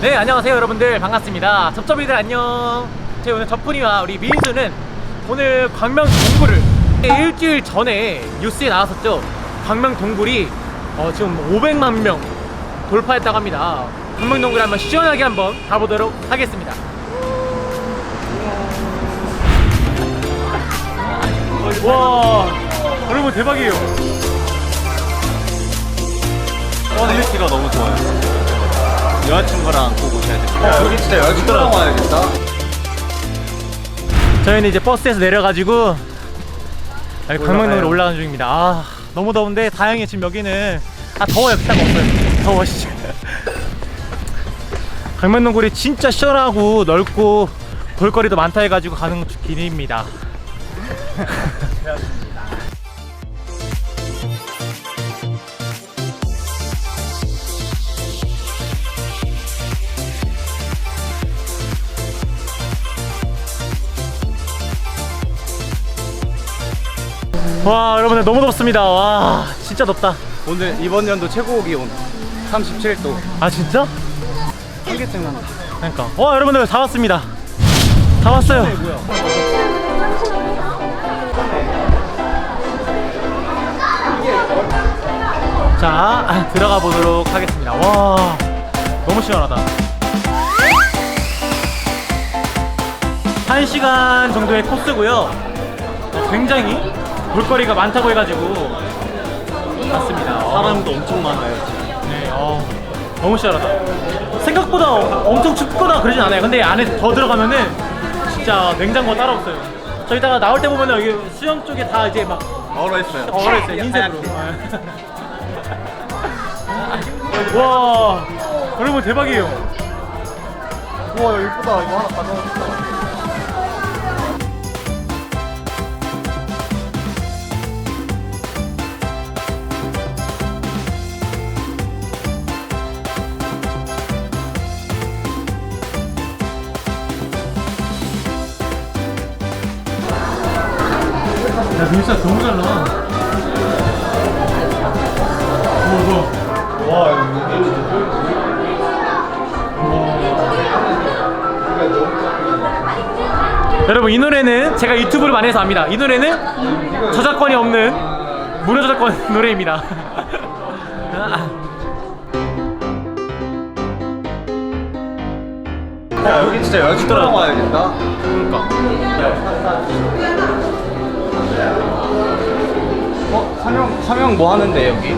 네 안녕하세요 여러분들. 반갑습니다. 접접이들 안녕. 저희 오늘 접훈이와 우리 민수는 오늘 광명 동굴을 일주일 전에 뉴스에 나왔었죠. 광명 동굴이 어, 지금 500만 명 돌파했다고 합니다. 광명 동굴 한번 시원하게 한번 가보도록 하겠습니다. 와 여러분 대박이에요. 퀄리티가 너무 좋아요. 여자친구랑 꼭 오셔야. 어, 여기 진짜 여자친구랑 와야겠다. 저희는 이제 버스에서 내려가지고 여기 올라가요. 올라가는 중입니다. 아 너무 더운데 다행히 지금 여기는 아 더워요 비싼 거 없어요. 더워 진짜. 광명동굴이 진짜 시원하고 넓고 볼거리도 많다 해가지고 가는 길입니다. 와 여러분들 너무 덥습니다. 와 진짜 덥다. 오늘 이번 연도 최고 기온 37도. 아 진짜? 한계증 난다. 그러니까. 와 여러분들 다 왔습니다. 다 왔어요. 자 들어가 보도록 하겠습니다. 와 너무 시원하다. 한 시간 정도의 코스고요. 어, 굉장히 볼거리가 많다고 해가지고 왔습니다. 어. 사람도 엄청 많아요. 네, 어, 너무 시원하다. 생각보다 엄청 춥거나 그러진 않아요. 근데 안에 더 들어가면은 진짜 냉장고가 따로 없어요. 저 이따가 나올 때 보면은 여기 수영 쪽에 다 이제 막 얼어 있어요. 얼어 있어요. 흰색으로. 와, 여러분 대박이에요. 우와 예쁘다. 이거 하나 가져가 싶다. 야, 민수야 너무 잘 나와. 뭐, 뭐. 와 여러분 이 노래는 제가 유튜브를 많이 해서 압니다. 이 노래는 저작권이 없는 무료 저작권 노래입니다. 야, 여기 진짜 여자친구랑 와야겠다. 그러니까. 어 사명 사명 뭐 하는데 여기?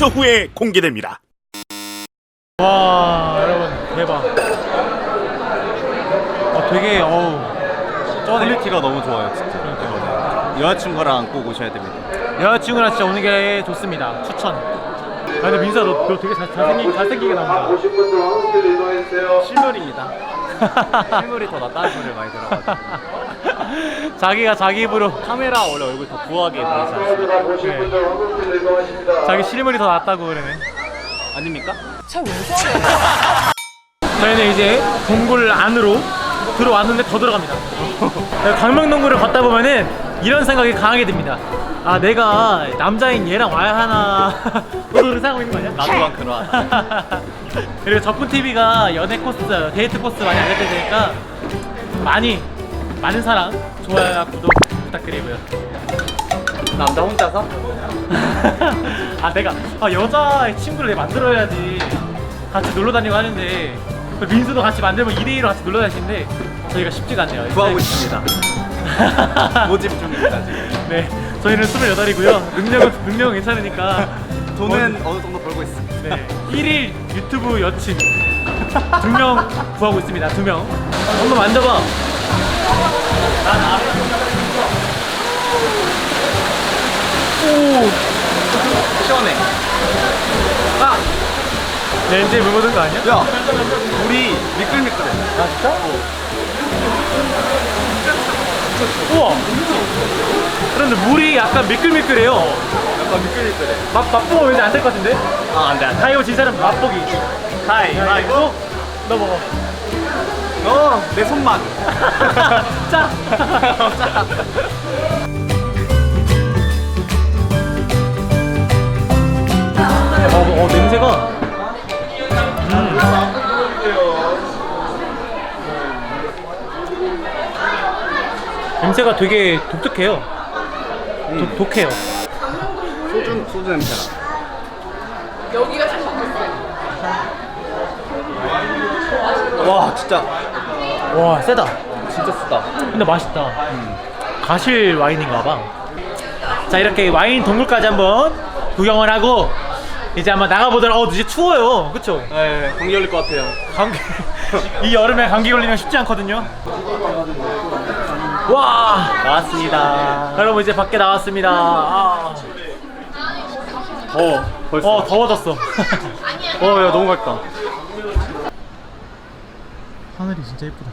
초 후에 공개됩니다. 와 대박. 어 되게 어우 쩌네. 퀄리티가 너무 좋아요 진짜. 여자친구랑 꼭 오셔야 됩니다. 여자친구랑 진짜 오는 게 좋습니다. 추천. 아 근데 민서 너, 너 되게 잘, 잘생기, 잘생기게 나온다. 오신 분들 화장실 이동해주세요. 실물입니다. 실물이 더 낫다는 소리를 많이 들어가지고. 자기가 자기 입으로 카메라 원래 얼굴 더 부하게 보이지 않습니까? 보신 네. 분들 화장실 이동하십니다. 자기 실물이 더 낫다고 그러네. 아닙니까? 저희는 이제 동굴 안으로 들어왔는데 더 들어갑니다. 광명동굴을 걷다 보면은 이런 생각이 강하게 듭니다. 아 내가 남자인 얘랑 와야 하나 너도 그렇게 생각하고 있는 거 아니야? 나도 한 그러한. 그리고 적군 TV가 연애 코스, 데이트 코스 많이 알려드릴 테니까 많이 많은 사랑, 좋아요와 구독 부탁드리고요. 남자 혼자서? 아 내가 아, 여자 친구를 내가 만들어야지 같이 놀러 다니고 하는데 그 민수도 같이 만들면 2대2로 같이 놀러 다니시는데 저희가 쉽지가 않네요. 구하고 있습니다. 모집 중입니다 지금. 네, 저희는 28이고요. 능력은 능력은 괜찮으니까 돈은 어느 정도 벌고 있습니다. 네, 1일 유튜브 여친 두 명 구하고 있습니다. 두 명. 한번 만져봐. 난 아. 오, 시원해. 아, 렌즈에 물 묻은 거 아니야? 야, 물이 미끌미끌해. 아 진짜? 우와. 그런데 물이 약간 미끌미끌해요. 약간 미끌미끌해. 맛 맛보면 왠지 안될 것 같은데? 아, 안 돼. 가위바위보 진 사람 맛보기. 가위바위보. 너 먹어. 어, 내 손만. 짜. 어, 어, 냄새가. 음. 냄새가 되게 독특해요. 독, 독해요. 소주, 소주 냄새나. 여기가 와, 진짜. 와, 세다. 진짜 쓰다. 근데 맛있다. 가실 와인인가 봐. 자, 이렇게 와인 동굴까지 한번 구경을 하고 이제 한번 나가보도록 어, 이제 추워요. 그쵸? 네, 감기 걸릴 것 같아요. 감기 이 여름에 감기 걸리면 쉽지 않거든요. 와, 나왔습니다. 여러분 이제 밖에 나왔습니다. 아. 어, 벌써. 어, 더워졌어. 어, 야, 너무 맑다. 하늘이 진짜 예쁘다.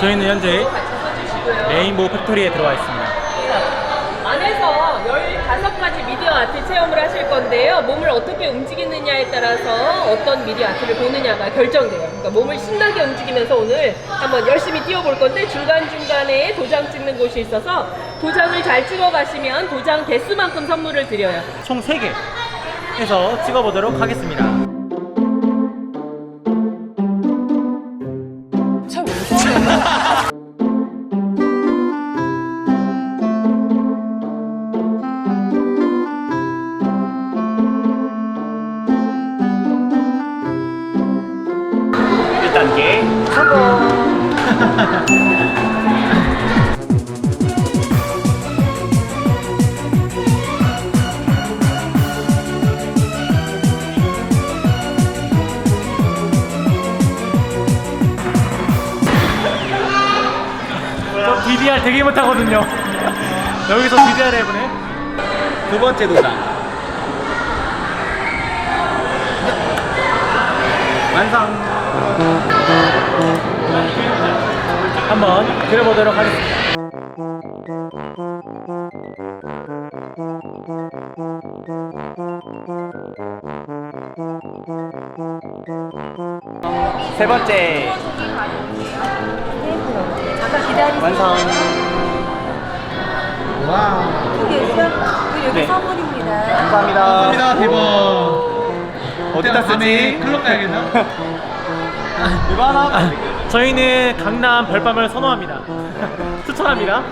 저희는 현재 레인보우 팩토리에 들어와 있습니다. 안에서 15가지 미디어 아트 체험을 하실 건데요. 몸을 어떻게 움직이느냐에 따라서 어떤 미디어 아트를 보느냐가 결정돼요. 그러니까 몸을 신나게 움직이면서 오늘 한번 열심히 뛰어볼 건데 중간중간에 도장 찍는 곳이 있어서 도장을 잘 찍어 가시면 도장 개수만큼 선물을 드려요. 총 3개 해서 찍어보도록 하겠습니다. 저 DDR 되게 못하거든요. 여기서 DDR 해보네. 두 번째 도장. 완성. 한번 그려보도록 하겠습니다. 세 번째. 잠깐 기다리세요. 완성. 여기 있어요? 그 여기 네. 선물입니다. 감사합니다. 대박. 어디다 쓰지? 클럽 가야겠나? 이거 하나. 아, 저희는 강남 별밤을 선호합니다. 추천합니다.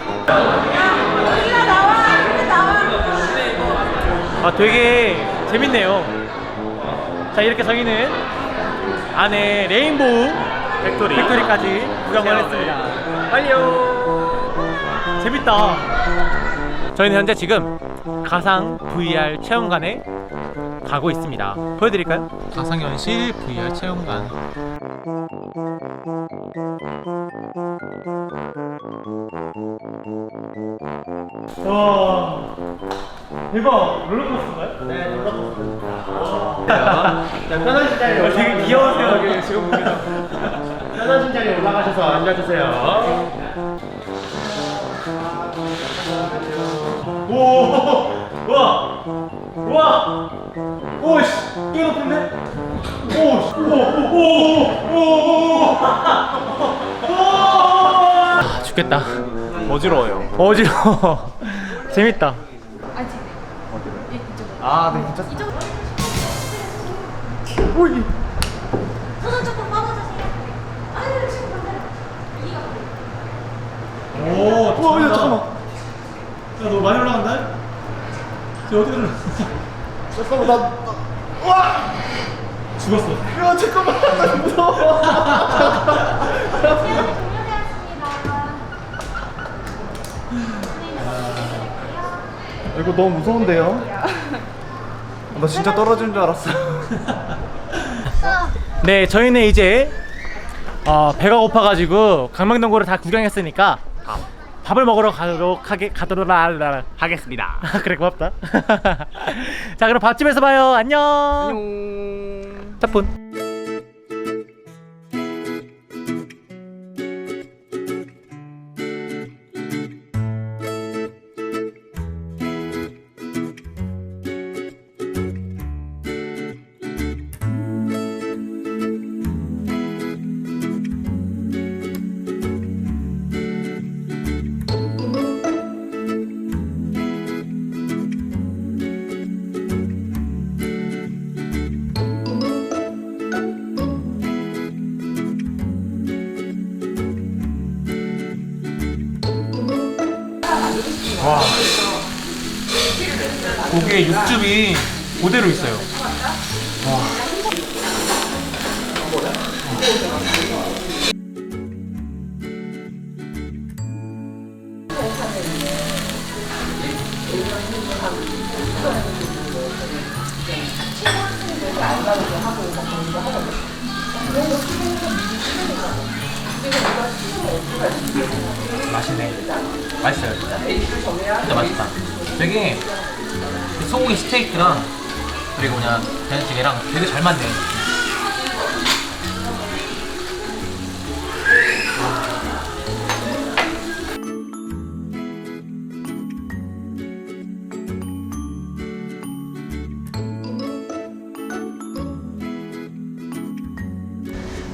아, 되게 재밌네요. 자, 이렇게 저희는 안에 레인보우 팩토리. 팩토리까지 구경을 했습니다. 완료! 재밌다. 저희는 현재 지금 가상 VR 체험관에 가고 있습니다. 보여드릴까요? 가상현실 VR 체험관. 와 대박. 롤러코스터인가요? 네 롤러코스터 자 편하신 자리에 되게 귀여우세요 여기 지금 보니까 편하신 자리에 올라가셔서 앉아주세요. 오 우와 우와 오씨 꽤 높은데? 오오오오오오 아, 죽겠다 어지러워요. 어지러워 재밌다 아, 네, 조금 뻗어주세요. 아유, 친구들. 오, 와, 야, 잠깐만. 야, 너 많이 올라간다? 저 어떻게 올라? 잠깐만, 나. 죽었어. 야, 잠깐만. 나 무서워. 이거 너무 무서운데요? 나 진짜 떨어지는 줄 알았어. 네, 저희는 이제 어, 배가 고파가지고 강명동굴을 다 구경했으니까 밥을 먹으러 가도록 하게 가도록 라- 하겠습니다. 그래 고맙다. 자, 그럼 밥집에서 봐요. 안녕. 안녕. Tepun. 와. 고기에 육즙이 그대로 있어요 맛있네. 맛있어요 진짜. 진짜 맛있다. 되게 그 소고기 스테이크랑 그리고 그냥 된장찌개랑 되게 잘 맞네.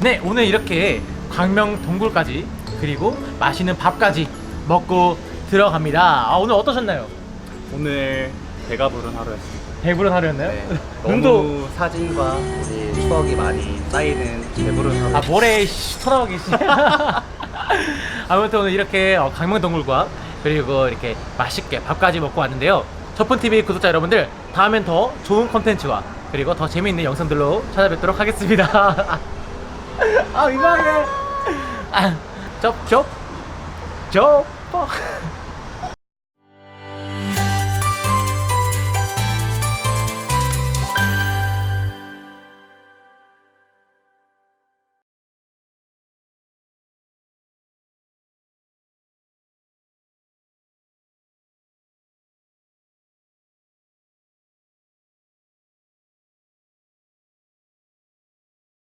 네 오늘 이렇게 광명 동굴까지 그리고 맛있는 밥까지 먹고 들어갑니다 아 오늘 어떠셨나요? 오늘 배가 부른 하루였습니다. 배부른 하루였나요? 네. 눈도 너무 사진과 우리 추억이 많이 쌓이는 배부른 하루. 아 씨, 쳐다보기 씨. 아무튼 오늘 이렇게 어, 강명동굴과 그리고 이렇게 맛있게 밥까지 먹고 왔는데요 첫폰TV 구독자 여러분들 다음엔 더 좋은 컨텐츠와 그리고 더 재미있는 영상들로 찾아뵙도록 하겠습니다 아 이상해 啊，捉捉，捉破。